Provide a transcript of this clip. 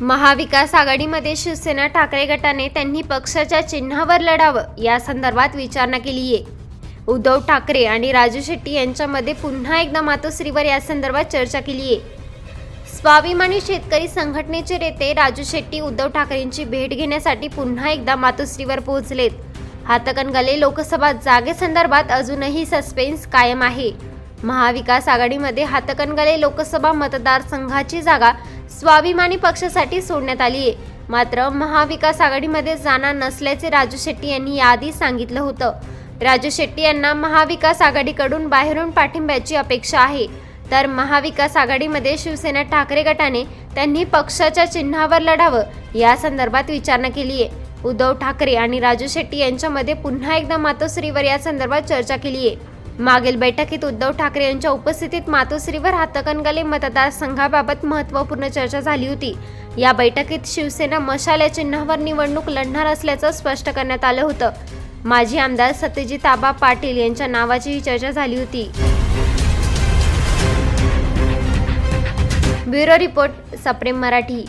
महाविकास आघाडीमध्ये शिवसेना ठाकरे गटाने त्यांनी पक्षाच्या चिन्हावर लढावं या संदर्भात विचारणा केली आहे उद्धव ठाकरे आणि राजू शेट्टी यांच्यामध्ये पुन्हा एकदा मातोश्रीवर या संदर्भात चर्चा केली आहे स्वाभिमानी शेतकरी संघटनेचे नेते राजू शेट्टी उद्धव ठाकरेंची भेट घेण्यासाठी पुन्हा एकदा मातोश्रीवर पोहोचलेत. हातकणगले लोकसभा जागेसंदर्भात अजूनही सस्पेन्स कायम आहे. महाविकास आघाडीमध्ये हातकणगले लोकसभा मतदारसंघाची जागा स्वाभिमानी पक्षासाठी सोडण्यात आली आहे. मात्र महाविकास आघाडीमध्ये जाणार नसल्याचे राजू शेट्टी यांनी याआधी सांगितलं होतं. राजू शेट्टी यांना महाविकास आघाडीकडून बाहेरून पाठिंब्याची अपेक्षा आहे. तर महाविकास आघाडीमध्ये शिवसेना ठाकरे गटाने त्यांनी पक्षाच्या चिन्हावर लढावं या संदर्भात विचारणा केली आहे. उद्धव ठाकरे आणि राजू शेट्टी यांच्यामध्ये पुन्हा एकदा मातोश्रीवर या संदर्भात चर्चा केली आहे. मागील बैठकीत उद्धव ठाकरे यांच्या उपस्थितीत मातोश्रीवर हातकणगले मतदारसंघाबाबत महत्त्वपूर्ण चर्चा झाली होती. या बैठकीत शिवसेना मशाल या चिन्हावर निवडणूक लढणार असल्याचं स्पष्ट करण्यात आलं होतं. माजी आमदार सत्यजित आबा पाटील यांच्या नावाची ही चर्चा झाली होती. ब्युरो रिपोर्ट सप्रेम मराठी.